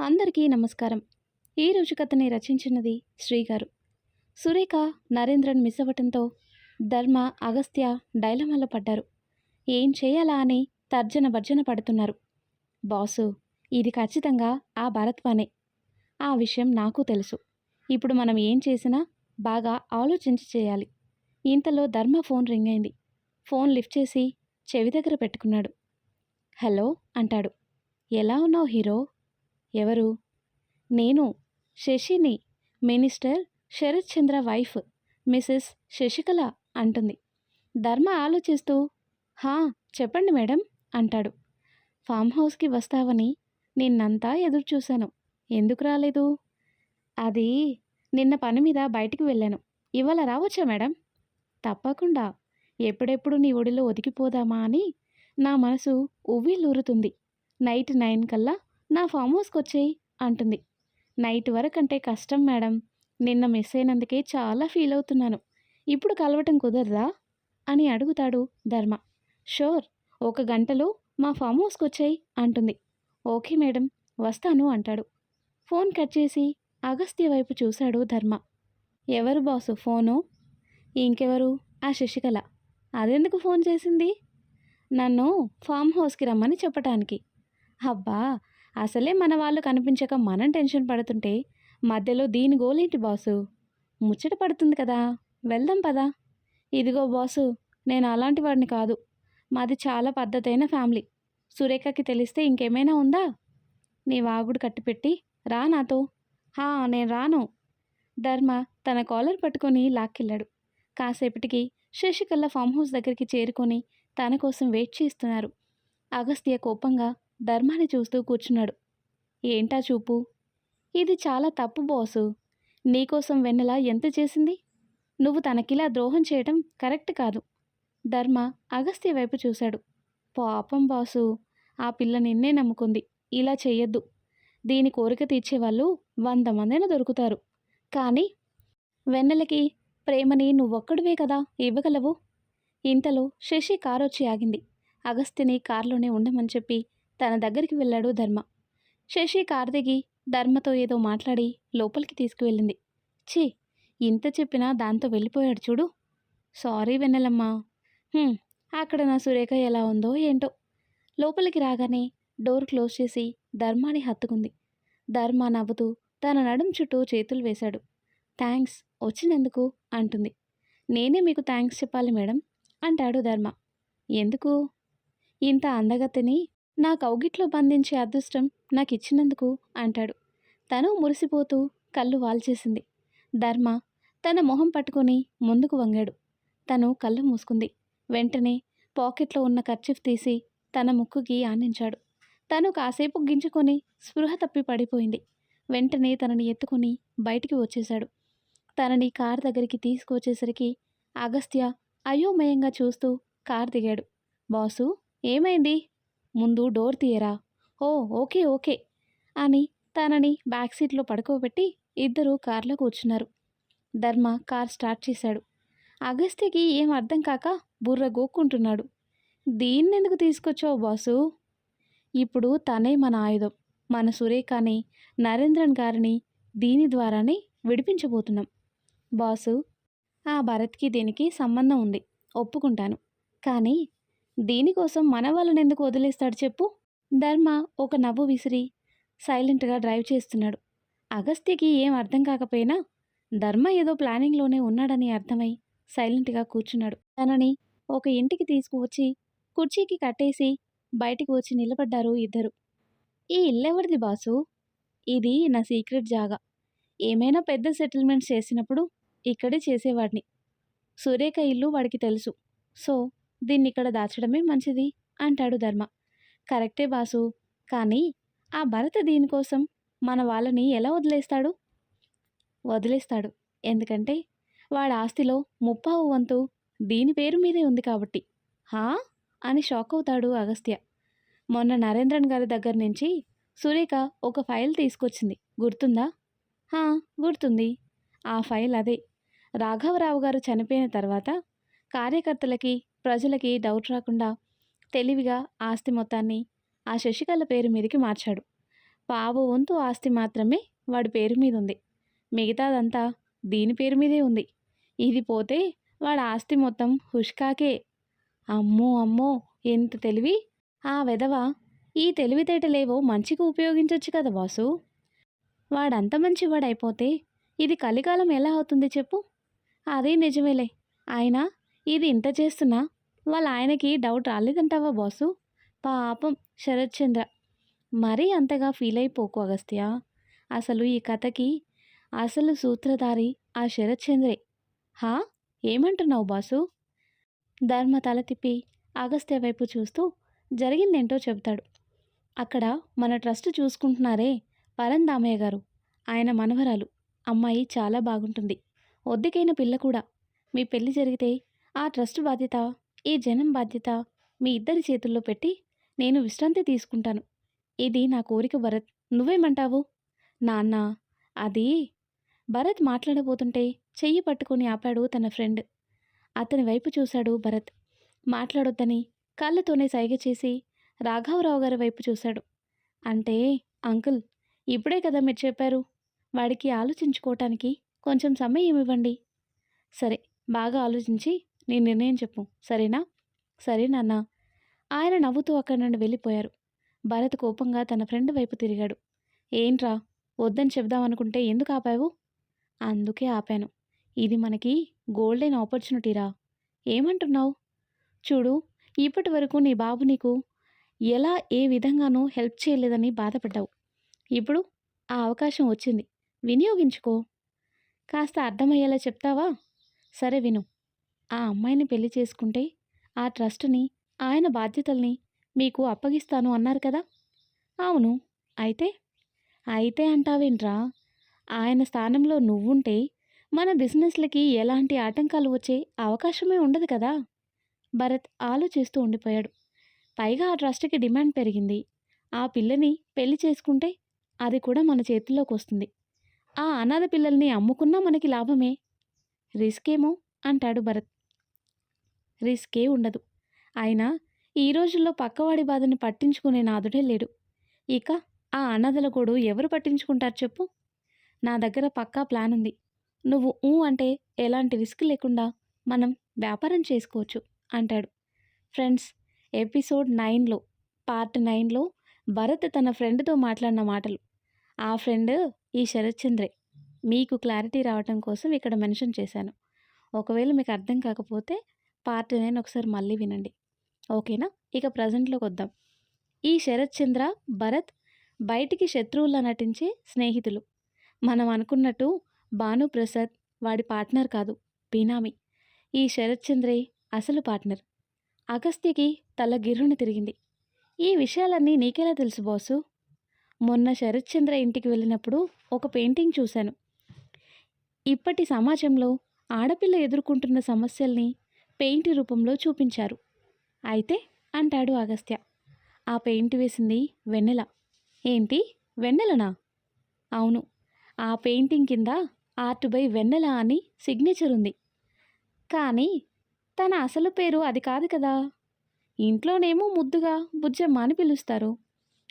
అందరికీ నమస్కారం. ఈరోజు కథని రచించినది శ్రీగారు. సురేఖ నరేంద్రన్ మిస్ అవ్వటంతో ధర్మ అగస్త్య డైలమాలో పడ్డారు. ఏం చేయాలా అని తర్జన భర్జన పడుతున్నారు. బాసు ఇది ఖచ్చితంగా ఆ భరత్వానే. ఆ విషయం నాకు తెలుసు. ఇప్పుడు మనం ఏం చేసినా బాగా ఆలోచించి చేయాలి. ఇంతలో ధర్మ ఫోన్ రింగ్ అయింది. ఫోన్ లిఫ్ట్ చేసి చెవి దగ్గర పెట్టుకున్నాడు. హలో అంటాడు. ఎలా ఉన్నావు హీరో? ఎవరు? నేను శశిని minister Sarath Chandra wife Mrs Sasikala అంటుంది. ధర్మ ఆలోచిస్తూ హా చెప్పండి మేడం అంటాడు. ఫామ్ హౌస్కి వస్తావని నిన్నంతా ఎదురు చూశాను ఎందుకు రాలేదు? అది నిన్న పని మీద బయటికి వెళ్ళాను. ఇవాళ రావచ్చా మేడం? తప్పకుండా. ఎప్పుడెప్పుడు నీ ఒడిలో ఒదిగిపోదామా అని నా మనసు ఉవ్విల్లూరుతుంది నైట్ నైన్ కల్లా నా ఫామ్ హౌస్కి వచ్చేయి అంటుంది. నైట్ వరకు అంటే కష్టం మేడం. నిన్న మిస్ అయినందుకే చాలా ఫీల్ అవుతున్నాను. ఇప్పుడు కలవటం కుదరదా? అని అడుగుతాడు ధర్మ. షోర్ ఒక గంటలో మా ఫామ్ హౌస్కి వచ్చాయి అంటుంది. ఓకే మేడం వస్తాను అంటాడు. ఫోన్ కట్ చేసి అగస్త్య వైపు చూశాడు ధర్మ. ఎవరు బాసు ఫోను? ఇంకెవరు? ఆ శశికళ. అదెందుకు ఫోన్ చేసింది? నన్ను ఫామ్ హౌస్కి రమ్మని చెప్పటానికి. అబ్బా అసలే మన వాళ్ళు కనిపించక మనం టెన్షన్ పడుతుంటే మధ్యలో దీని గోలేంటి బాసు? ముచ్చట పడుతుంది కదా వెళ్దాం పదా. ఇదిగో బాసు నేను అలాంటి వాడిని కాదు. మాది చాలా పద్ధతైన ఫ్యామిలీ. సురేఖకి తెలిస్తే ఇంకేమైనా ఉందా? నీ వాగుడు కట్టిపెట్టి రా నాతో. హా నేను రాను. ధర్మ తన కాలర్ పట్టుకొని లాక్కెళ్ళాడు. కాసేపటికి శశికళ ఫామ్ హౌస్ దగ్గరికి చేరుకొని తన కోసం వెయిట్ చేస్తున్నారు అగస్త్య కోపంగా ధర్మాన్ని చూస్తూ కూర్చున్నాడు. ఏంటా చూపు? ఇది చాలా తప్పు బాసు. నీకోసం వెన్నెల ఎంత చేసింది? నువ్వు తనకిలా ద్రోహం చేయడం కరెక్ట్ కాదు. ధర్మ అగస్త్య వైపు చూశాడు. పాపం బాసు. ఆ పిల్ల నిన్నే నమ్ముకుంది. ఇలా చెయ్యొద్దు. దీని కోరిక తీర్చేవాళ్ళు వంద మందైనా దొరుకుతారు. కానీ వెన్నెలకి ప్రేమని నువ్వొక్కడివే కదా ఇవ్వగలవు? ఇంతలో శశి కారు వచ్చి ఆగింది. అగస్త్యని కారులోనే ఉండమని చెప్పి తన దగ్గరికి వెళ్ళాడు ధర్మ. శశి కారు ధర్మతో ఏదో మాట్లాడి లోపలికి తీసుకువెళ్ళింది. ఛీ ఇంత చెప్పినా దాంతో వెళ్ళిపోయాడు చూడు. సారీ వెన్నెలమ్మా. అక్కడ నా సురేఖ ఎలా ఉందో ఏంటో. లోపలికి రాగానే డోర్ క్లోజ్ చేసి ధర్మాని హత్తుకుంది. ధర్మ నవ్వుతూ తన నడుం చుట్టూ చేతులు వేశాడు. థ్యాంక్స్ వచ్చినందుకు అంటుంది. నేనే మీకు థ్యాంక్స్ చెప్పాలి మేడం అంటాడు ధర్మ. ఎందుకు? ఇంత అందగతిని నా కౌగిట్లో బంధించే అదృష్టం నాకు ఇచ్చినందుకు అంటాడు. తను మురిసిపోతూ కళ్ళు వాల్చేసింది. ధర్మ తన మొహం పట్టుకొని ముందుకు వంగాడు. తను కళ్ళు మూసుకుంది. వెంటనే పాకెట్లో ఉన్న కర్చీఫ్ తీసి తన ముక్కుకి ఆనించాడు. తను కాసేపు గింజుకొని స్పృహ తప్పి పడిపోయింది. వెంటనే తనని ఎత్తుకొని బయటికి వచ్చేశాడు. తనని కార్ దగ్గరికి తీసుకొచ్చేసరికి అగస్త్య అయోమయంగా చూస్తూ కార్ దిగాడు. బాసు ఏమైంది? ముందు డోర్ తీయరా? Oh okay okay. అని తనని బ్యాక్ సీట్లో పడుకోబెట్టి ఇద్దరు కార్లో కూర్చున్నారు. ధర్మ కార్ స్టార్ట్ చేశాడు. అగస్త్యకి ఏం అర్థం కాక బుర్ర గోక్కుంటున్నాడు. దీన్నెందుకు తీసుకొచ్చావు బాసు? ఇప్పుడు తనే మన ఆయుధం. మన సురేఖని నరేంద్రన్ గారిని దీని ద్వారానే విడిపించబోతున్నాం. బాసు ఆ భరత్కి దీనికి సంబంధం ఉంది. ఒప్పుకుంటాను. కానీ దీనికోసం మన వాళ్ళని ఎందుకు వదిలేస్తాడు చెప్పు. ధర్మ ఒక నవ్వు విసిరి సైలెంట్గా డ్రైవ్ చేస్తున్నాడు. అగస్త్యకి ఏం అర్థం కాకపోయినా ధర్మ ఏదో ప్లానింగ్లోనే ఉన్నాడని అర్థమై సైలెంట్గా కూర్చున్నాడు. తనని ఒక ఇంటికి తీసుకువచ్చి కుర్చీకి కట్టేసి బయటికి వచ్చి నిలబడ్డారు ఇద్దరు. ఈ ఇల్లెవరిది బాసు? ఇది నా సీక్రెట్ జాగా. ఏమైనా పెద్ద సెటిల్మెంట్స్ చేసినప్పుడు ఇక్కడే చేసేవాడిని. సురేఖ ఇల్లు వాడికి తెలుసు. సో దీన్ని ఇక్కడ దాచడమే మంచిది అంటాడు ధర్మ. కరెక్టే బాసు కానీ ఆ భరత దీనికోసం మన వాళ్ళని ఎలా వదిలేస్తాడు? వదిలేస్తాడు. ఎందుకంటే వాడి ఆస్తిలో ముప్పావు వంతు దీని పేరు మీదే ఉంది కాబట్టి. హా? అని షాక్ అవుతాడు అగస్త్య. మొన్న నరేంద్రన్ గారి దగ్గర నుంచి సురేఖ ఒక ఫైల్ తీసుకొచ్చింది. గుర్తుందా? హా గుర్తుంది. ఆ ఫైల్ అదే. రాఘవరావు గారు చనిపోయిన తర్వాత కార్యకర్తలకి ప్రజలకి డౌట్ రాకుండా తెలివిగా ఆస్తి మొత్తాన్ని ఆ శశికళ పేరు మీదకి మార్చాడు. పావు వంతు ఆస్తి మాత్రమే వాడి పేరు మీద ఉంది మిగతాదంతా దీని పేరు మీదే ఉంది. ఇది పోతే వాడి ఆస్తి మొత్తం హుష్కాకే. అమ్మో అమ్మో ఎంత తెలివి! ఆ వెధవ ఈ తెలివితేటలేవో మంచిగా ఉపయోగించవచ్చు కదా బాసు? వాడంత మంచివాడైపోతే ఇది కలికాలం ఎలా అవుతుంది చెప్పు? అదే నిజమేలే. ఆయన ఇది ఇంత చేస్తున్నా వాళ్ళ ఆయనకి డౌట్ రాలేదంటావా బాసు? పాపం శరత్ చంద్ర మరీ అంతగా ఫీల్ అయిపోకు అగస్త్య. అసలు ఈ కథకి అసలు సూత్రధారి ఆ శరత్ చంద్రే హా? ఏమంటున్నావు బాసు? ధర్మ తల తిప్పి అగస్త్య వైపు చూస్తూ జరిగిందేంటో చెబుతాడు. అక్కడ మన ట్రస్ట్ చూసుకుంటున్నారే పరందామయ్య గారు. ఆయన మనవరాలు. అమ్మాయి చాలా బాగుంటుంది. ఒద్దికైన పిల్ల కూడా. మీ పెళ్ళి జరిగితే ఆ ట్రస్ట్ బాధ్యత ఈ జనం బాధ్యత మీ ఇద్దరి చేతుల్లో పెట్టి నేను విశ్రాంతి తీసుకుంటాను. ఇది నా కోరిక భరత్. నువ్వేమంటావు? నాన్న అది భరత్ మాట్లాడబోతుంటే చెయ్యి పట్టుకొని ఆపాడు తన ఫ్రెండ్. అతని వైపు చూశాడు భరత్. మాట్లాడొద్దని కళ్ళతోనే సైగ చేసి రాఘవరావు గారి వైపు చూశాడు. అంటే అంకుల్ ఇప్పుడే కదా మీరు చెప్పారు. వాడికి ఆలోచించుకోవటానికి కొంచెం సమయం ఇవ్వండి. సరే బాగా ఆలోచించి నీ నిర్ణయం చెప్పు. సరేనా? సరే నాన్న. ఆయన నవ్వుతూ అక్కడి నుండి వెళ్ళిపోయారు. భరత్ కోపంగా తన ఫ్రెండ్ వైపు తిరిగాడు. ఏంట్రా? వద్దని చెప్దామనుకుంటే ఎందుకు ఆపావు? అందుకే ఆపాను. ఇది మనకి గోల్డెన్ ఆపర్చునిటీరా. ఏమంటున్నావు? చూడు ఇప్పటి వరకు నీ బాబు నీకు ఎలా ఏ విధంగానూ హెల్ప్ చేయలేదని బాధపడ్డావు. ఇప్పుడు ఆ అవకాశం వచ్చింది. వినియోగించుకో. కాస్త అర్థమయ్యేలా చెప్తావా? సరే విను. ఆ అమ్మాయిని పెళ్ళి చేసుకుంటే ఆ ట్రస్ట్ని ఆయన బాధ్యతల్ని మీకు అప్పగిస్తాను అన్నారు కదా? అవును. అయితే? అయితే అంటావేంట్రా? ఆయన స్థానంలో నువ్వుంటే మన బిజినెస్లకి ఎలాంటి ఆటంకాలు వచ్చే అవకాశమే ఉండదు కదా? భరత్ ఆలోచిస్తూ ఉండిపోయాడు. పైగా ఆ ట్రస్ట్కి డిమాండ్ పెరిగింది. ఆ పిల్లని పెళ్ళి చేసుకుంటే అది కూడా మన చేతిలోకి వస్తుంది. ఆ అనాథ పిల్లల్ని అమ్ముకున్నా మనకి లాభమే. రిస్క్ ఏమో అంటాడు భరత్. రిస్కే ఉండదు. అయినా ఈ రోజుల్లో పక్కవాడి బాధని పట్టించుకునే నాదుడే లేడు. ఇక ఆ అనాథల గోడు ఎవరు పట్టించుకుంటారు చెప్పు? నా దగ్గర పక్కా ప్లాన్ ఉంది. నువ్వు ఊ అంటే ఎలాంటి రిస్క్ లేకుండా మనం వ్యాపారం చేసుకోవచ్చు అంటాడు. ఫ్రెండ్స్ ఎపిసోడ్ నైన్లో పార్ట్ నైన్లో భరత్ తన ఫ్రెండ్తో మాట్లాడిన మాటలు. ఆ ఫ్రెండ్ ఈ శరత్చంద్రే. మీకు క్లారిటీ రావటం కోసం ఇక్కడ మెన్షన్ చేశాను. ఒకవేళ మీకు అర్థం కాకపోతే పార్ట్ నైన్ ఒకసారి మళ్ళీ వినండి. ఓకేనా? ఇక ప్రజెంట్లోకి వద్దాం. ఈ శరత్ చంద్ర భరత్ బయటికి శత్రువులా నటించే స్నేహితులు. మనం అనుకున్నట్టు భానుప్రసాద్ వాడి పార్ట్నర్ కాదు బీనామి. ఈ శరత్ చంద్రే అసలు పార్ట్నర్. అగస్త్యకి తల గిర్రున తిరిగింది. ఈ విషయాలన్నీ నీకెలా తెలుసు బాసు? మొన్న శరత్ చంద్ర ఇంటికి వెళ్ళినప్పుడు ఒక పెయింటింగ్ చూశాను. ఇప్పటి సమాజంలో ఆడపిల్ల ఎదుర్కొంటున్న సమస్యల్ని పెయింట్ రూపంలో చూపించారు. అయితే అంటాడు అగస్త్య ఆ పెయింట్ వేసింది వెన్నెల. ఏంటి? వెన్నెలనా? అవును. ఆ పెయింటింగ్ కింద ఆర్ట్ బై వెన్నెల అని సిగ్నేచర్ ఉంది. కానీ తన అసలు పేరు అది కాదు కదా? ఇంట్లోనేమో ముద్దుగా బుజ్జమ్మ అని పిలుస్తారు.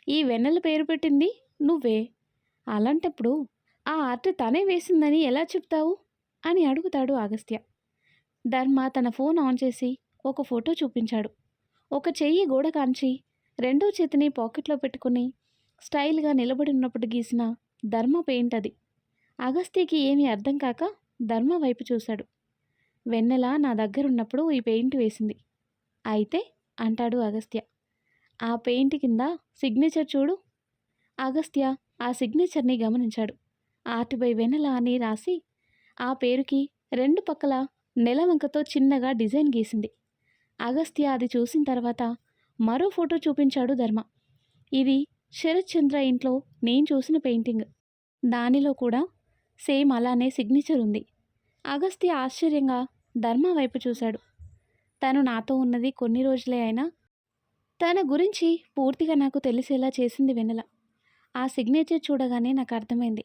ఈ వెన్నెల పేరు పెట్టింది నువ్వే. అలాంటప్పుడు ఆ ఆర్ట్ తనే వేసిందని ఎలా చెప్తావు? అని అడుగుతాడు అగస్త్య ధర్మ తన ఫోన్ ఆన్ చేసి ఒక ఫోటో చూపించాడు. ఒక చెయ్యి గోడ కాంచి రెండో చేతిని పాకెట్లో పెట్టుకుని స్టైల్గా నిలబడి ఉన్నప్పుడు గీసిన ధర్మ పెయింట్ అది. అగస్త్యకి ఏమీ అర్థం కాక ధర్మ వైపు చూశాడు. వెన్నెల నా దగ్గరున్నప్పుడు ఈ పెయింట్ వేసింది. అయితే? అంటాడు అగస్త్య. ఆ పెయింట్ కింద సిగ్నేచర్ చూడు. అగస్త్య ఆ సిగ్నేచర్ని గమనించాడు. ఆర్ట్ బై వెన్నెల అని రాసి ఆ పేరుకి రెండు పక్కల నెలవంకతో చిన్నగా డిజైన్ గీసింది. అగస్త్య అది చూసిన తర్వాత మరో ఫోటో చూపించాడు ధర్మ. ఇది శరత్ చంద్ర ఇంట్లో నేను చూసిన పెయింటింగ్. దానిలో కూడా సేమ్ అలానే సిగ్నేచర్ ఉంది. అగస్త్య ఆశ్చర్యంగా ధర్మ వైపు చూశాడు. తను నాతో ఉన్నది కొన్ని రోజులే అయినా తన గురించి పూర్తిగా నాకు తెలిసేలా చేసింది వెన్నెల. ఆ సిగ్నేచర్ చూడగానే నాకు అర్థమైంది.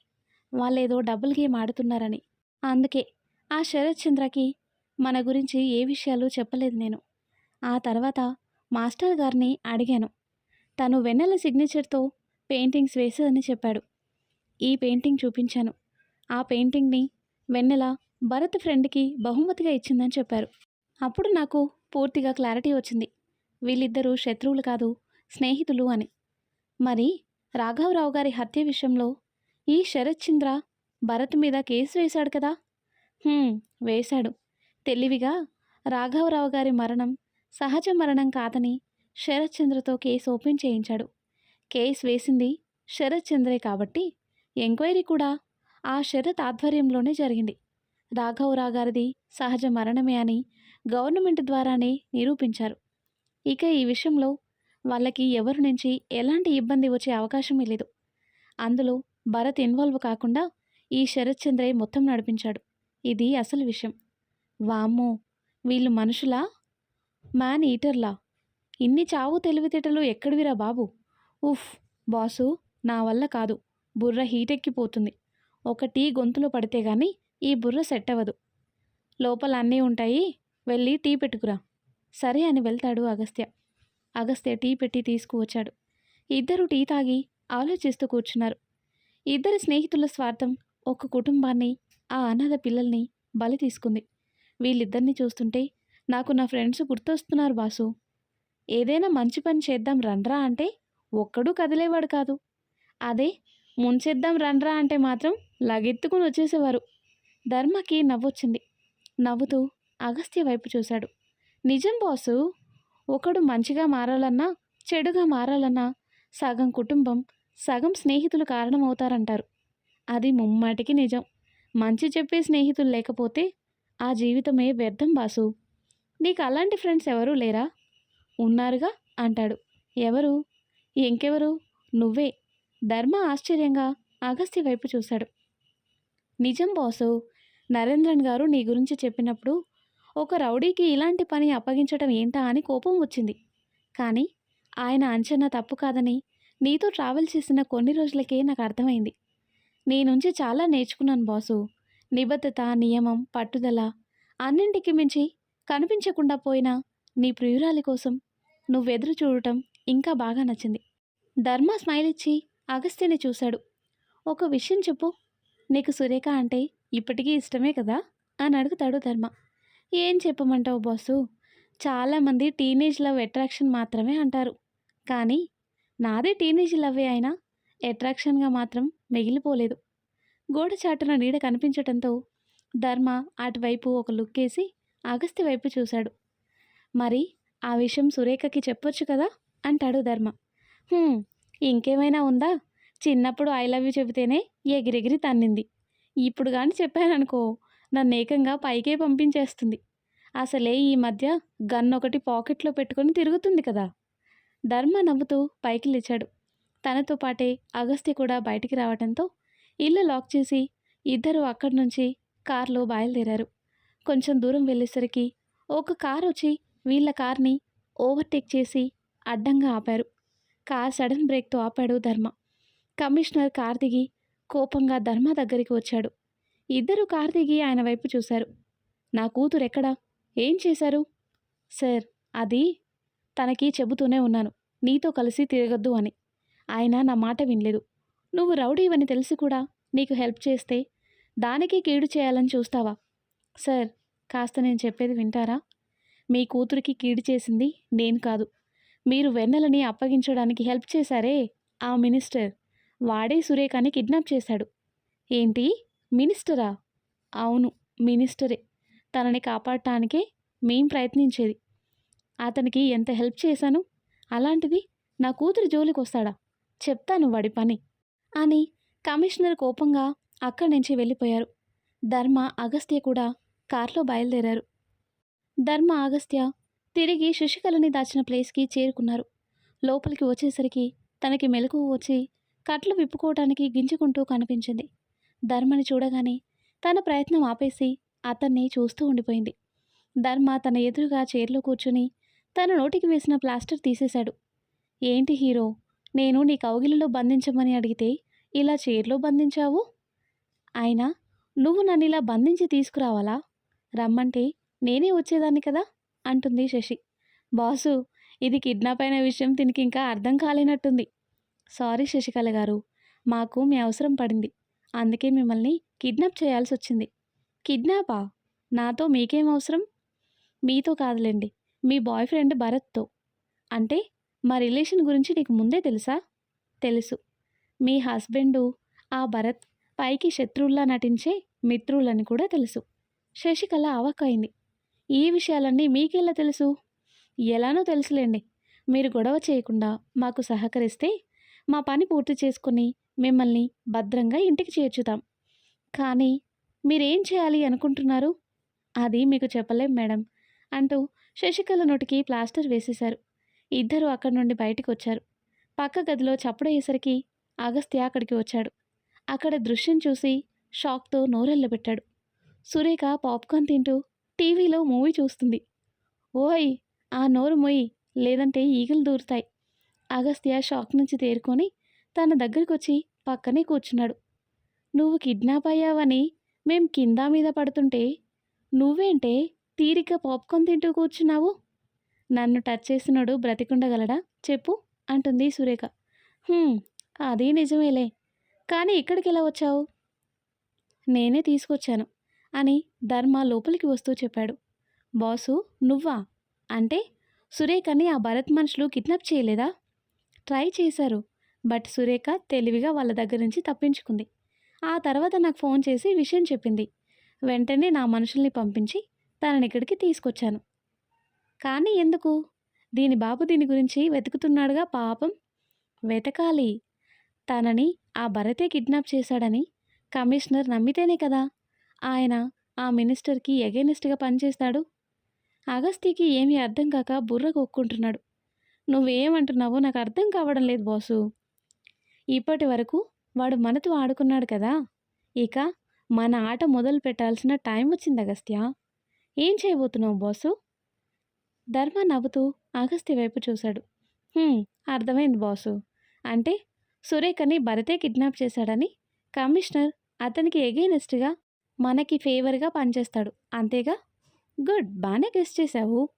వాళ్ళేదో డబుల్ గేమ్ ఆడుతున్నారని. అందుకే ఆ శరత్ చంద్రకి మన గురించి ఏ విషయాలు చెప్పలేదు నేను. ఆ తర్వాత మాస్టర్ గారిని అడిగాను. తను వెన్నెల సిగ్నేచర్తో పెయింటింగ్స్ వేసేదని చెప్పాడు. ఈ పెయింటింగ్ చూపించాను. ఆ పెయింటింగ్ని వెన్నెల భరత్ ఫ్రెండ్కి బహుమతిగా ఇచ్చిందని చెప్పారు. అప్పుడు నాకు పూర్తిగా క్లారిటీ వచ్చింది. వీళ్ళిద్దరూ శత్రువులు కాదు స్నేహితులు అని. మరి రాఘవరావు గారి హత్య విషయంలో ఈ శరత్ చంద్ర భరత్ మీద కేసు వేశాడు కదా? వేశాడు. తెలివిగా రాఘవరావు గారి మరణం సహజ మరణం కాదని శరత్ చంద్రతో కేసు ఓపెన్ చేయించాడు. కేసు వేసింది శరత్ చంద్రే కాబట్టి ఎంక్వైరీ కూడా ఆ శరత్ ఆధ్వర్యంలోనే జరిగింది. రాఘవరావు గారిది సహజ మరణమే అని గవర్నమెంట్ ద్వారానే నిరూపించారు. ఇక ఈ విషయంలో వాళ్ళకి ఎవరి నుంచి ఎలాంటి ఇబ్బంది వచ్చే అవకాశమే లేదు. అందులో భరత్ ఇన్వాల్వ్ కాకుండా ఈ శరత్ చంద్రే మొత్తం నడిపించాడు. ఇది అసలు విషయం. వామ్మో! వీళ్ళు మనుషులా? మ్యాన్ ఈటర్లా? ఇన్ని చావు తెలివితేటలు ఎక్కడివిరా బాబు? ఉఫ్! బాసు నా వల్ల కాదు. బుర్ర హీటెక్కిపోతుంది. ఒక టీ గొంతులో పడితే గాని ఈ బుర్ర సెట్ అవ్వదు లోపల అన్నీ ఉంటాయి. వెళ్ళి టీ పెట్టుకురా. సరే అని వెళ్తాడు అగస్త్య. అగస్త్య టీ పెట్టి తీసుకువచ్చాడు. ఇద్దరు టీ తాగి ఆలోచిస్తూ కూర్చున్నారు. ఇద్దరు స్నేహితుల స్వార్థం ఒక కుటుంబాన్ని ఆ అనాథ పిల్లల్ని బలి తీసుకుంది. వీళ్ళిద్దరిని చూస్తుంటే నాకు నా ఫ్రెండ్స్ గుర్తొస్తున్నారు బాసు. ఏదైనా మంచి పని చేద్దాం రండ్రా అంటే ఒక్కడూ కదిలేవాడు కాదు. అదే ముంచేద్దాం రండ్రా అంటే మాత్రం లగెత్తుకుని వచ్చేసేవారు. ధర్మకి నవ్వొచ్చింది. నవ్వుతూ అగస్త్య వైపు చూశాడు. నిజం బాసు ఒకడు మంచిగా మారాలన్నా చెడుగా మారాలన్నా సగం కుటుంబం సగం స్నేహితులు కారణమవుతారంటారు. అది ముమ్మాటికి నిజం. మంచి చెప్పే స్నేహితులు లేకపోతే ఆ జీవితమే వ్యర్థం బాసు. నీకు అలాంటి ఫ్రెండ్స్ ఎవరూ లేరా? ఉన్నారుగా? అంటాడు. ఎవరు? ఇంకెవరు? నువ్వే. ధర్మ ఆశ్చర్యంగా అగస్త్య వైపు చూశాడు. నిజం బాసు. నరేంద్రన్ గారు నీ గురించి చెప్పినప్పుడు ఒక రౌడీకి ఇలాంటి పని అప్పగించడం ఏంటా అని కోపం వచ్చింది. కానీ ఆయన అంచనా తప్పు కాదని నీతో ట్రావెల్ చేసిన కొన్ని రోజులకే నాకు అర్థమైంది. నీ నుంచి చాలా నేర్చుకున్నాను బాసు. నిబద్ధత నియమం పట్టుదల అన్నింటికి మించి కనిపించకుండా పోయిన నీ ప్రియురాలి కోసం నువ్వెదురు చూడటం ఇంకా బాగా నచ్చింది. ధర్మ స్మైల్ ఇచ్చి అగస్త్యని చూశాడు. ఒక విషయం చెప్పు. నీకు సురేఖ అంటే ఇప్పటికీ ఇష్టమే కదా? అని అడుగుతాడు ధర్మ. ఏం చెప్పమంటావు బాసు? చాలామంది టీనేజ్ లవ్ అట్రాక్షన్ మాత్రమే అంటారు. కానీ నాదే టీనేజ్ లవ్వే అయినా అట్రాక్షన్గా మాత్రం మిగిలిపోలేదు. గోడ చాటున నీడ కనిపించటంతో ధర్మ అటువైపు ఒక లుక్ వేసి అగస్త్య వైపు చూశాడు. మరి ఆ విషయం సురేఖకి చెప్పొచ్చు కదా? అంటాడు ధర్మ. ఇంకేమైనా ఉందా? చిన్నప్పుడు ఐ లవ్ యూ చెబితేనే ఎగిరెగిరి తన్నింది. ఇప్పుడు కానీ చెప్పాననుకో నన్ను ఏకంగా పైకే పంపించేస్తుంది. అసలే ఈ మధ్య గన్ ఒకటి పాకెట్లో పెట్టుకొని తిరుగుతుంది కదా? ధర్మ నవ్వుతూ పైకి లేచాడు. తనతో పాటే అగస్త్య కూడా బయటికి రావడంతో ఇల్లు లాక్ చేసి ఇద్దరు అక్కడి నుంచి కారులో బయలుదేరారు. కొంచెం దూరం వెళ్ళేసరికి ఒక కార్ వచ్చి వీళ్ళ కార్ని ఓవర్టేక్ చేసి అడ్డంగా ఆపారు. కార్ సడన్ బ్రేక్తో ఆపాడు ధర్మ. కమిషనర్ కార్ దిగి కోపంగా ధర్మ దగ్గరికి వచ్చాడు. ఇద్దరు కార్ దిగి ఆయన వైపు చూశారు. నా కూతురు ఎక్కడా? ఏం చేశారు? సార్ అది తనకి చెబుతూనే ఉన్నాను. నీతో కలిసి తిరగొద్దు అని. ఆయన నా మాట వినలేదు. నువ్వు రౌడీవని తెలిసి కూడా నీకు హెల్ప్ చేస్తే. దానికి కీడు చేయాలని చూస్తావా? సార్ కాస్త నేను చెప్పేది వింటారా? మీ కూతురికి కీడు చేసింది నేను కాదు. మీరు వెన్నెలని అప్పగించడానికి హెల్ప్ చేశారే? ఆ మినిస్టర్ వాడే సురేఖని కిడ్నాప్ చేశాడు. ఏంటి? మినిస్టరా? అవును మినిస్టరే. తనని కాపాడటానికే మేం ప్రయత్నించేది. అతనికి ఎంత హెల్ప్ చేశాను? అలాంటిది నా కూతురి జోలికి వస్తాడా చెప్తాను వాడి పని. అని కమిషనర్ కోపంగా అక్కడి నుంచి వెళ్ళిపోయారు. ధర్మ అగస్త్య కూడా కార్లో బయలుదేరారు. ధర్మ అగస్త్య తిరిగి శశికళని దాచిన ప్లేస్కి చేరుకున్నారు. లోపలికి వచ్చేసరికి తనకి మెలకువ వచ్చి కట్లు విప్పుకోవటానికి గింజుకుంటూ కనిపించింది. ధర్మని చూడగానే తన ప్రయత్నం ఆపేసి అతన్ని చూస్తూ ఉండిపోయింది. ధర్మ తన ఎదురుగా చైర్లో కూర్చుని తన నోటికి వేసిన ప్లాస్టర్ తీసేశాడు. ఏంటి హీరో నేను నీ కౌగిలిలో బంధించమని అడిగితే ఇలా చీరలో బంధించావు? అయినా నువ్వు నన్ను ఇలా బంధించి తీసుకురావాలా? రమ్మంటే నేనే వచ్చేదాన్ని కదా? అంటుంది శశి. బాసు ఇది కిడ్నాప్ అయిన విషయం దీనికి ఇంకా అర్థం కాలేనట్టుంది. సారీ శశికళ గారు మాకు మీ అవసరం పడింది. అందుకే మిమ్మల్ని కిడ్నాప్ చేయాల్సి వచ్చింది. కిడ్నాపా? నాతో మీకేం అవసరం? మీతో కాదులేండి మీ బాయ్ ఫ్రెండ్ భరత్తో. అంటే మా రిలేషన్ గురించి నీకు ముందే తెలుసా? తెలుసు. మీ హస్బెండు ఆ భరత్ పైకి శత్రువుల్లా నటించే మిత్రులని కూడా తెలుసు. శశికళ అవాక్కైంది ఈ విషయాలన్నీ మీకెలా తెలుసు? ఎలానో తెలుసులేండి. మీరు గొడవ చేయకుండా మాకు సహకరిస్తే మా పని పూర్తి చేసుకుని మిమ్మల్ని భద్రంగా ఇంటికి చేర్చుతాం. కానీ మీరేం చేయాలి అనుకుంటున్నారు? అది మీకు చెప్పలేం మేడం అంటూ శశికళ నోటికి ప్లాస్టర్ వేసేశారు. ఇద్దరు అక్కడి నుండి బయటికి వచ్చారు పక్క గదిలో చప్పుడయ్యేసరికి అగస్త్య అక్కడికి వచ్చాడు. అక్కడ దృశ్యం చూసి షాక్తో నోరెళ్ళబెట్టాడు. సురేఖ పాప్కార్న్ తింటూ టీవీలో మూవీ చూస్తుంది. ఓయ్ ఆ నోరు మొయ్యి లేదంటే ఈగలు దూరుతాయి. అగస్త్య షాక్ నుంచి తేరుకొని తన దగ్గరికి వచ్చి పక్కనే కూర్చున్నాడు. నువ్వు కిడ్నాప్ అయ్యావని మేం కింద మీద పడుతుంటే నువ్వేంటే తీరిక పాప్కార్న్ తింటూ కూర్చున్నావు? నన్ను టచ్ చేసినాడు బ్రతికుండగలడా? చెప్పు అంటుంది సురేఖ. అది నిజమేలే. కానీ ఇక్కడికి ఎలా వచ్చావు? నేనే తీసుకొచ్చాను అని ధర్మ లోపలికి వస్తూ చెప్పాడు. బాసు నువ్వా? అంటే సురేఖని ఆ భరత్ మనుషులు కిడ్నాప్ చేయలేదా? ట్రై చేశారు బట్ సురేఖ తెలివిగా వాళ్ళ దగ్గర నుంచి తప్పించుకుంది. ఆ తర్వాత నాకు ఫోన్ చేసి విషయం చెప్పింది. వెంటనే నా మనుషుల్ని పంపించి తనని ఇక్కడికి తీసుకొచ్చాను. కానీ ఎందుకు? దీని బాబు దీని గురించి వెతుకుతున్నాడుగా పాపం. వెతకాలి. తనని ఆ భరతే కిడ్నాప్ చేశాడని కమిషనర్ నమ్మితేనే కదా ఆయన ఆ మినిస్టర్కి ఎగెనిస్ట్గా పనిచేస్తాడు. అగస్తికి ఏమీ అర్థం కాక బుర్ర కొక్కుంటున్నాడు. నువ్వేమంటున్నావో నాకు అర్థం కావడం లేదు బాసు. ఇప్పటి వరకు వాడు మనతో ఆడుకున్నాడు కదా. ఇక మన ఆట మొదలు పెట్టాల్సిన టైం వచ్చింది అగస్త్య. ఏం చేయబోతున్నావు బాసు? ధర్మ నవ్వుతూ అగస్త్య వైపు చూశాడు. అర్థమైంది బాసు. అంటే సురేఖని భరతే కిడ్నాప్ చేశాడని కమిషనర్ అతనికి ఎగైనెస్ట్గా మనకి ఫేవర్గా పనిచేస్తాడు. అంతేగా? గుడ్ బాగానే గెస్ట్ చేశావు.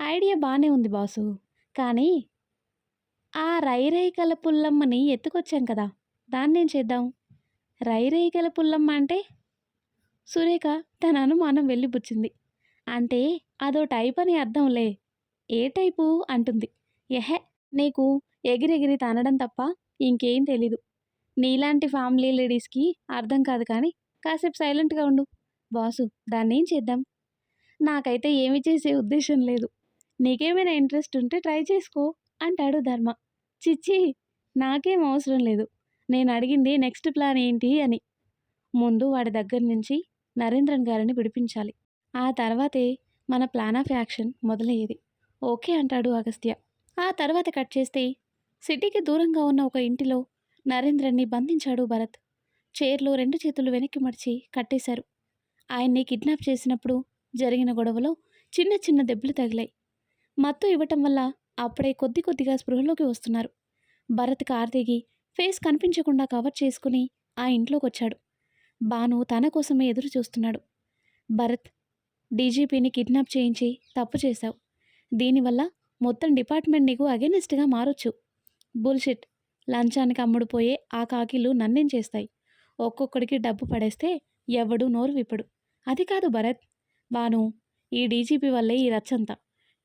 ఐడియా బాగానే ఉంది బాసు. కానీ ఆ రైరైకల పుల్లమ్మని ఎత్తుకొచ్చాం కదా దాన్నేం చేద్దాం? రైరైకల పుల్లమ్మ అంటే? సురేఖ తన అనుమానం వెళ్ళిపుచ్చింది అంటే అదో టైప్ అని అర్థంలే. ఏ టైపు? అంటుంది. ఎహె నీకు ఎగిరెగిరి తనడం తప్ప ఇంకేం తెలీదు. నీలాంటి ఫ్యామిలీ లేడీస్కి అర్థం కాదు కానీ కాసేపు సైలెంట్గా ఉండు. బాసు దాన్నేం చేద్దాం? నాకైతే ఏమి చేసే ఉద్దేశం లేదు. నీకేమైనా ఇంట్రెస్ట్ ఉంటే ట్రై చేసుకో అంటాడు ధర్మ. చిచ్చి నాకేం అవసరం లేదు. నేను అడిగింది నెక్స్ట్ ప్లాన్ ఏంటి అని. ముందు వాడి దగ్గర నుంచి నరేంద్రన్ గారిని విడిపించాలి. ఆ తర్వాతే మన ప్లాన్ ఆఫ్ యాక్షన్ మొదలయ్యేది. ఓకే అంటాడు అగస్త్య. ఆ తర్వాత కట్ చేస్తే సిటీకి దూరంగా ఉన్న ఒక ఇంటిలో నరేంద్రన్ని బంధించాడు భరత్. చైర్లో రెండు చేతులు వెనక్కి మడిచి కట్టేశారు. ఆయన్ని కిడ్నాప్ చేసినప్పుడు జరిగిన గొడవలో చిన్న చిన్న దెబ్బలు తగిలాయి. మత్తు ఇవ్వటం వల్ల అప్పుడే కొద్ది కొద్దిగా స్పృహలోకి వస్తున్నారు. భరత్ కార్ దిగి ఫేస్ కనిపించకుండా కవర్ చేసుకుని ఆ ఇంట్లోకి వచ్చాడు బాను తన కోసమే ఎదురు చూస్తున్నాడు భరత్ డీజీపీని కిడ్నాప్ చేయించి తప్పు చేశావు. దీనివల్ల మొత్తం డిపార్ట్మెంట్ నీకు అగెనిస్ట్గా మారొచ్చు. బుల్షిట్. లంచానికి అమ్ముడుపోయే ఆ కాకిలు నన్నేం చేస్తాయి? ఒక్కొక్కడికి డబ్బు పడేస్తే ఎవడు నోరు విప్పడు. అది కాదు భరత్. బాను ఈ డీజీపీ వల్లే ఈ రచ్చంతా.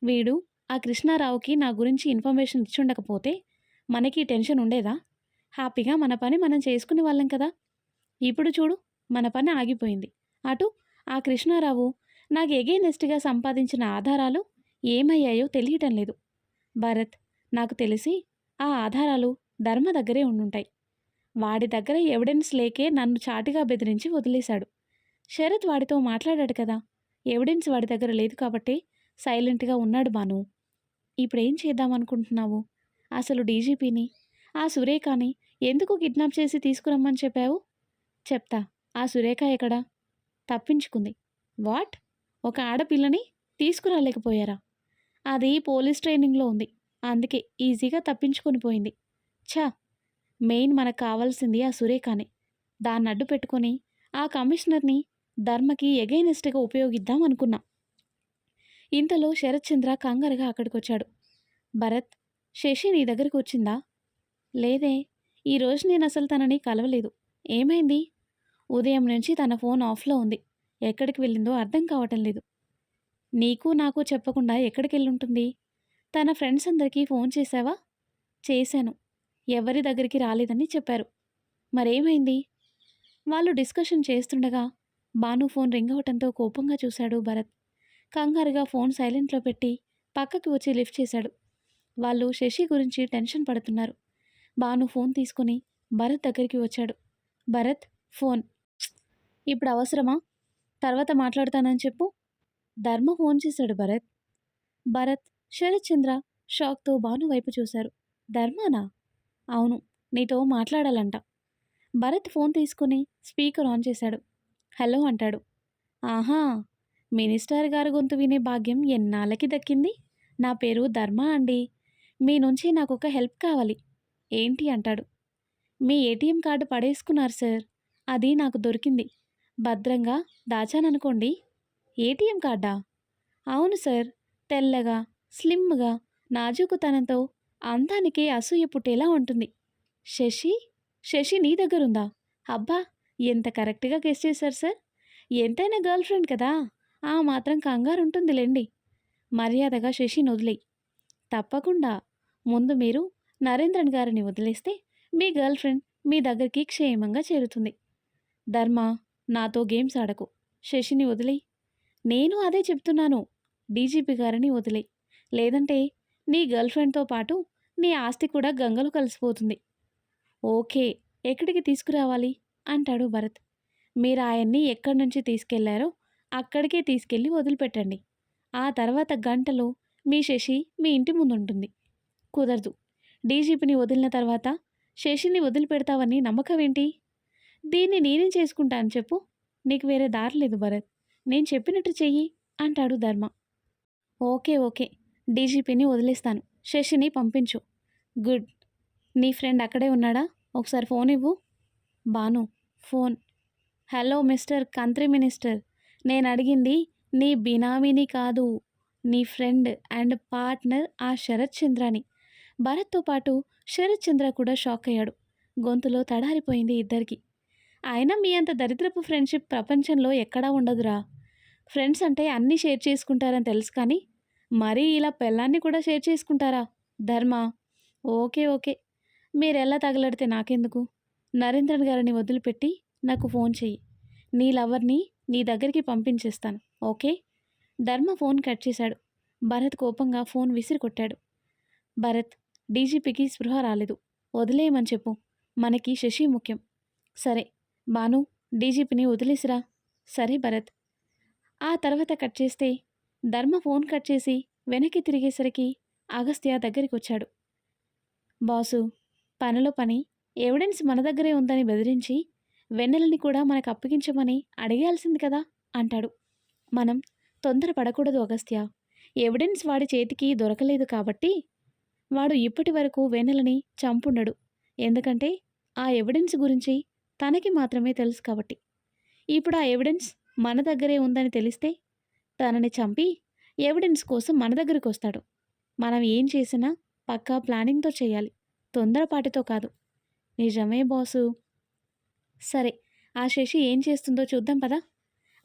వీడు ఆ కృష్ణారావుకి నా గురించి ఇన్ఫర్మేషన్ ఇచ్చుండకపోతే మనకి టెన్షన్ ఉండేదా? హ్యాపీగా మన పని మనం చేసుకునే వాళ్ళం కదా. ఇప్పుడు చూడు మన పని ఆగిపోయింది. అటు ఆ కృష్ణారావు నాకు ఎగేనెస్ట్గా సంపాదించిన ఆధారాలు ఏమయ్యాయో తెలియటం లేదు. భరత్ నాకు తెలిసి ఆ ఆధారాలు ధర్మ దగ్గరే ఉండుంటాయి. వాడి దగ్గర ఎవిడెన్స్ లేకే నన్ను చాటుగా బెదిరించి వదిలేశాడు. శరత్ వాడితో మాట్లాడాడు కదా ఎవిడెన్స్ వాడి దగ్గర లేదు కాబట్టి సైలెంట్గా ఉన్నాడు బాను ఇప్పుడేం చేద్దామనుకుంటున్నావు? అసలు డీజీపీని ఆ సురేఖని ఎందుకు కిడ్నాప్ చేసి తీసుకురమ్మని చెప్పావు? చెప్తా ఆ సురేఖ ఎక్కడా? తప్పించుకుంది. వాట్? ఒక ఆడపిల్లని తీసుకురాలేకపోయారా? అది పోలీస్ ట్రైనింగ్లో ఉంది. అందుకే ఈజీగా తప్పించుకొని పోయింది. ఛా! మెయిన్ మనకు కావాల్సింది ఆ సురేఖనే. దాన్ని అడ్డు పెట్టుకొని ఆ కమిషనర్ని ధర్మకి ఎగైనెస్ట్గా ఉపయోగిద్దాం అనుకున్నా. ఇంతలో శరత్చంద్ర కంగారుగా అక్కడికి వచ్చాడు భరత్ శశి నీ దగ్గరికి వచ్చిందా? లేదే ఈరోజు నేను అసలు తనని కలవలేదు. ఏమైంది? ఉదయం నుంచి తన ఫోన్ ఆఫ్లో ఉంది. ఎక్కడికి వెళ్ళిందో అర్థం కావటం లేదు. నీకు నాకు చెప్పకుండా ఎక్కడికి వెళ్ళుంటుంది? తన ఫ్రెండ్స్ అందరికీ ఫోన్ చేశావా? చేశాను. ఎవరి దగ్గరికి రాలేదని చెప్పారు. మరేమైంది? వాళ్ళు డిస్కషన్ చేస్తుండగా భాను ఫోన్ రింగ్ అవటంతో కోపంగా చూశాడు భరత్. కంగారుగా ఫోన్ సైలెంట్లో పెట్టి పక్కకి వచ్చి లిఫ్ట్ చేశాడు. వాళ్ళు శశి గురించి టెన్షన్ పడుతున్నారు. భాను ఫోన్ తీసుకుని భరత్ దగ్గరికి వచ్చాడు. భరత్ ఫోన్. ఇప్పుడు అవసరమా? తర్వాత మాట్లాడతానని చెప్పు. ధర్మ ఫోన్ చేశాడు భరత్. భరత్ శరత్ చంద్ర షాక్తో భాను వైపు చూశారు. ధర్మానా? అవును నీతో మాట్లాడాలంట. భరత్ ఫోన్ తీసుకుని స్పీకర్ ఆన్ చేశాడు. హలో అంటాడు. ఆహా మినిస్టర్ గారి గొంతు వినే భాగ్యం ఎన్నాళ్ళకి దక్కింది? నా పేరు ధర్మ అండి. మీ నుంచి నాకు ఒక హెల్ప్ కావాలి. ఏంటి అంటాడు. మీ ఏటీఎం కార్డు పడేసుకున్నారు సార్. అది నాకు దొరికింది. భద్రంగా దాచాననుకోండి. ఏటీఎం కార్డా? అవును సార్. తెల్లగా స్లిమ్గా నాజూకుతనంతో అందానికి అసూయ పుట్టేలా ఉంటుంది. శశి? శశి నీ దగ్గరుందా? అబ్బా ఎంత కరెక్ట్గా గెస్ చేశారు సార్. ఎంతైనా గర్ల్ ఫ్రెండ్ కదా. ఆ మాత్రం కంగారు ఉంటుందిలేండి మర్యాదగా శశిని వదిలేయి. తప్పకుండా. ముందు మీరు నరేంద్రన్ గారిని వదిలేస్తే మీ గర్ల్ ఫ్రెండ్ మీ దగ్గరికి క్షేమంగా చేరుతుంది. ధర్మ నాతో గేమ్స్ ఆడకు. శశిని వదిలేయి నేను అదే చెప్తున్నాను. డీజీపీ గారిని వదిలేయి లేదంటే నీ గర్ల్ఫ్రెండ్తో పాటు నీ ఆస్తి కూడా గంగలో కలిసిపోతుంది. ఓకే ఎక్కడికి తీసుకురావాలి? అంటాడు భరత్. మీరు ఆయన్ని ఎక్కడి నుంచి తీసుకెళ్ళారో అక్కడికే తీసుకెళ్ళి వదిలిపెట్టండి. ఆ తర్వాత గంటలో మీ శశి మీ ఇంటి ముందు ఉంటుంది కుదరదు. డీజీపీని వదిలిన తర్వాత శశిని వదిలిపెడతావని నమ్మకం ఏంటి? దీన్ని నేనేం చేసుకుంటాను చెప్పు? నీకు వేరే దారి లేదు భరత్. నేను చెప్పినట్టు చెయ్యి అంటాడు ధర్మ. Okay okay. డీజీపీని వదిలేస్తాను. శశిని పంపించు. గుడ్. నీ ఫ్రెండ్ అక్కడే ఉన్నాడా? ఒకసారి ఫోన్ ఇవ్వు. Bhanu phone. Hello mister country minister. నేను అడిగింది నీ బినామీని కాదు. నీ ఫ్రెండ్ అండ్ పార్ట్నర్ ఆ శరత్ చంద్రని. భరత్తో పాటు శరత్ చంద్ర కూడా షాక్ అయ్యాడు. గొంతులో తడారిపోయింది ఇద్దరికి. అయినా మీ అంత దరిద్రపు ఫ్రెండ్షిప్ ప్రపంచంలో ఎక్కడా ఉండదురా. ఫ్రెండ్స్ అంటే అన్నీ షేర్ చేసుకుంటారని తెలుసు కానీ మరీ ఇలా పెళ్ళాన్ని కూడా షేర్ చేసుకుంటారా? ధర్మ. Okay okay. మీరెలా తగలడితే నాకెందుకు? నరేంద్రన్ గారిని వదిలిపెట్టి నాకు ఫోన్ చెయ్యి. నీ లవర్ని నీ దగ్గరికి పంపించేస్తాను. ఓకే? ధర్మ ఫోన్ కట్ చేశాడు. భరత్ కోపంగా ఫోన్ విసిరి కొట్టాడు భరత్ డీజీపీకి స్పృహ రాలేదు. వదిలేయమని చెప్పు. మనకి శశి ముఖ్యం. సరే. బాను డీజీపీని వదిలేసిరా. సరే భరత్. ఆ తర్వాత కట్ చేస్తే ధర్మ ఫోన్ కట్ చేసి వెనక్కి తిరిగేసరికి అగస్త్య దగ్గరికి వచ్చాడు బాసు పనిలో పని ఎవిడెన్స్ మన దగ్గరే ఉందని బెదిరించి వెన్నెలని కూడా మనకు అప్పగించమని అడిగాల్సింది కదా అంటాడు. మనం తొందరపడకూడదు అగస్త్య. ఎవిడెన్స్ వాడి చేతికి దొరకలేదు కాబట్టి వాడు ఇప్పటి వరకు వెన్నెలని చంపుండడు. ఎందుకంటే ఆ ఎవిడెన్స్ గురించి తనకి మాత్రమే తెలుసు కాబట్టి. ఇప్పుడు ఆ ఎవిడెన్స్ మన దగ్గరే ఉందని తెలిస్తే తనని చంపి ఎవిడెన్స్ కోసం మన దగ్గరికి వస్తాడు. మనం ఏం చేసినా పక్కా ప్లానింగ్తో చేయాలి. తొందరపాటితో కాదు. నిజమే బాసు. సరే ఆ శశి ఏం చేస్తుందో చూద్దాం పదా.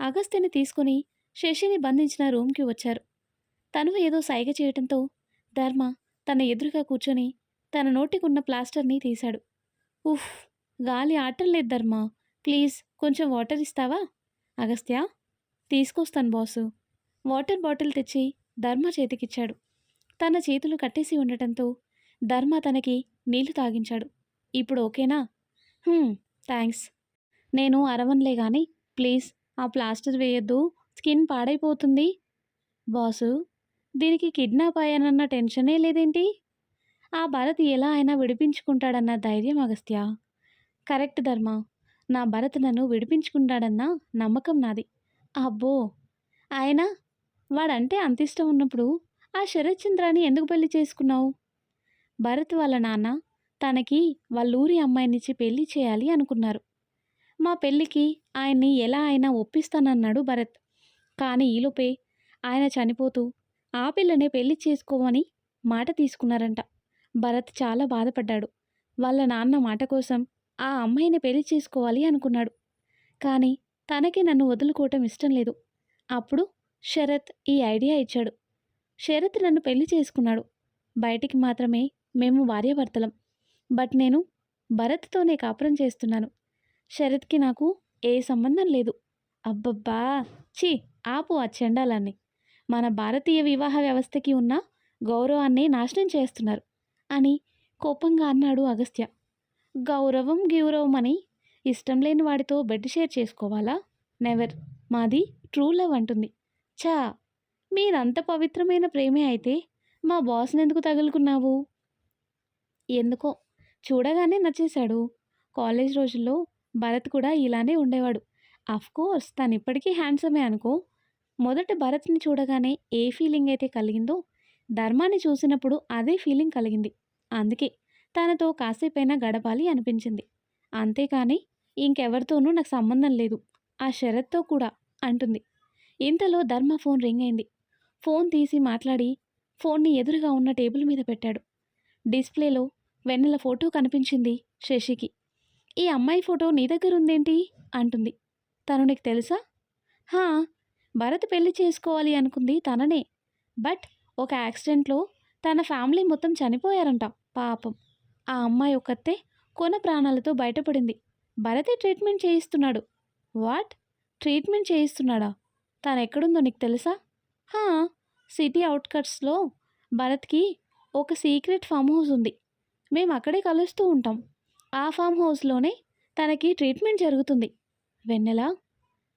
అగస్త్యని తీసుకుని శశిని బంధించిన రూమ్కి వచ్చారు. తను ఏదో సైగ చేయటంతో ధర్మ తన ఎదురుగా కూర్చొని తన నోటికున్న ప్లాస్టర్ని తీశాడు. ఉఫ్ గాలి ఆటం లేదు ధర్మ ప్లీజ్ కొంచెం వాటర్ ఇస్తావా? అగస్త్య తీసుకొస్తాను బాసు. వాటర్ బాటిల్ తెచ్చి ధర్మ చేతికిచ్చాడు. తన చేతులు కట్టేసి ఉండటంతో ధర్మ తనకి నీళ్ళు తాగించాడు. ఇప్పుడు ఓకేనా? థ్యాంక్స్ నేను అరవన్లే కానీ ప్లీజ్ ఆ ప్లాస్టర్ వేయొద్దు. స్కిన్ పాడైపోతుంది. బాసు దీనికి కిడ్నాప్ అయ్యానన్న టెన్షనే లేదేంటి? ఆ భరత్ ఎలా అయినా విడిపించుకుంటాడన్న ధైర్యం అగస్త్య. కరెక్ట్ ధర్మ. నా భరత్ నన్ను విడిపించుకుంటాడన్న నమ్మకం నాది. అబ్బో! ఆయన వాడంటే అంత ఇష్టం ఉన్నప్పుడు ఆ శరత్చంద్రాన్ని ఎందుకు పెళ్ళి చేసుకున్నావు? భరత్ వాళ్ళ నాన్న తనకి వాళ్ళూరి అమ్మాయినిచ్చి పెళ్ళి చేయాలి అనుకున్నారు. మా పెళ్ళికి ఆయన్ని ఎలా అయినా ఒప్పిస్తానన్నాడు భరత్. కానీ ఈలోపే ఆయన చనిపోతూ ఆ పిల్లనే పెళ్ళి చేసుకోమని మాట తీసుకున్నారంట. భరత్ చాలా బాధపడ్డాడు. వాళ్ళ నాన్న మాట కోసం ఆ అమ్మాయిని పెళ్ళి చేసుకోవాలి అనుకున్నాడు. కానీ తనకి నన్ను వదులుకోవటం ఇష్టం లేదు. అప్పుడు శరత్ ఈ ఐడియా ఇచ్చాడు. శరత్ నన్ను పెళ్ళి చేసుకున్నాడు. బయటికి మాత్రమే మేము భార్యాభర్తలం. బట్ నేను భరత్తోనే కాపురం చేస్తున్నాను. శరత్కి నాకు ఏ సంబంధం లేదు. అబ్బబ్బా! ఛీ! ఆపు ఆ చెండాలాన్ని. మన భారతీయ వివాహ వ్యవస్థకి ఉన్న గౌరవాన్ని నాశనం చేస్తున్నారు. అని కోపంగా అన్నాడు అగస్త్య. గౌరవం గౌరవం అని ఇష్టం లేని వాడితో బెడ్ షేర్ చేసుకోవాలా? నెవర్ మాది ట్రూ లవ్ అంటుంది. చా మీరంత పవిత్రమైన ప్రేమే అయితే మా బాస్ని ఎందుకు తగులుకున్నావు? ఎందుకో చూడగానే నచ్చేశాడు. కాలేజ్ రోజుల్లో భరత్ కూడా ఇలానే ఉండేవాడు. కోర్స్ తను ఇప్పటికీ హ్యాండ్సమే అనుకో. మొదట భరత్ని చూడగానే ఏ ఫీలింగ్ అయితే కలిగిందో ధర్మాన్ని చూసినప్పుడు అదే ఫీలింగ్ కలిగింది. అందుకే తనతో కాసేపైనా గడపాలి అనిపించింది. అంతేకాని ఇంకెవరితోనూ నాకు సంబంధం లేదు. ఆ శరత్తో కూడా అంటుంది. ఇంతలో ధర్మ ఫోన్ రింగ్ అయింది. ఫోన్ తీసి మాట్లాడి ఫోన్ని ఎదురుగా ఉన్న టేబుల్ మీద పెట్టాడు. డిస్ప్లేలో వెన్నెల ఫోటో కనిపించింది శశికి. ఈ అమ్మాయి ఫోటో నీ దగ్గర ఉందేంటి? అంటుంది. తను నీకు తెలుసా? హా భరత్ పెళ్ళి చేసుకోవాలి అనుకుంది తననే. బట్ ఒక యాక్సిడెంట్లో తన ఫ్యామిలీ మొత్తం చనిపోయారంట పాపం. ఆ అమ్మాయి ఒక్కతే కొన ప్రాణాలతో బయటపడింది. భరతే ట్రీట్మెంట్ చేయిస్తున్నాడు. వాట్? ట్రీట్మెంట్ చేయిస్తున్నాడా? తాను ఎక్కడుందో నీకు తెలుసా? హా! సిటీ అవుట్కట్స్లో భరత్కి ఒక సీక్రెట్ ఫామ్ హౌస్ ఉంది. మేము అక్కడే కలుస్తూ ఉంటాం. ఆ ఫామ్ హౌస్లోనే తనకి ట్రీట్మెంట్ జరుగుతుంది. వెన్నెల?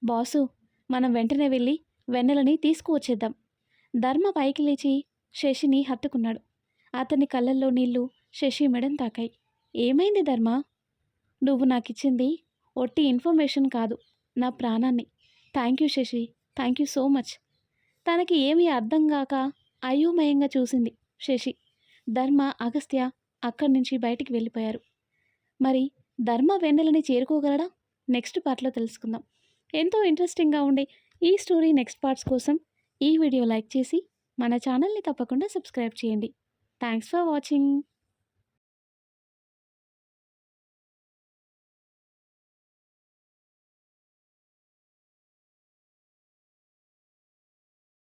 బాసు మనం వెంటనే వెళ్ళి వెన్నెలని తీసుకువచ్చేద్దాం. ధర్మ పైకి లేచి శశిని హత్తుకున్నాడు. అతని కళ్ళల్లో నీళ్ళు శశి మెడని తాకాయి. ఏమైంది ధర్మ? నువ్వు నాకు ఇచ్చింది ఒట్టి ఇన్ఫర్మేషన్ కాదు నా ప్రాణాన్ని. Thank you Shashi thank you so much. తనకి ఏమీ అర్థం కాక అయోమయంగా చూసింది శశి. ధర్మ అగస్త్య అక్కడి నుంచి బయటికి వెళ్ళిపోయారు. మరి ధర్మ వెన్నెలని చేరుకోగలడా? నెక్స్ట్ పార్ట్లో తెలుసుకుందాం. ఎంతో ఇంట్రెస్టింగ్గా ఉండే ఈ స్టోరీ నెక్స్ట్ పార్ట్స్ కోసం ఈ వీడియో లైక్ చేసి మన ఛానల్ని తప్పకుండా సబ్స్క్రైబ్ చేయండి. Thanks for watching.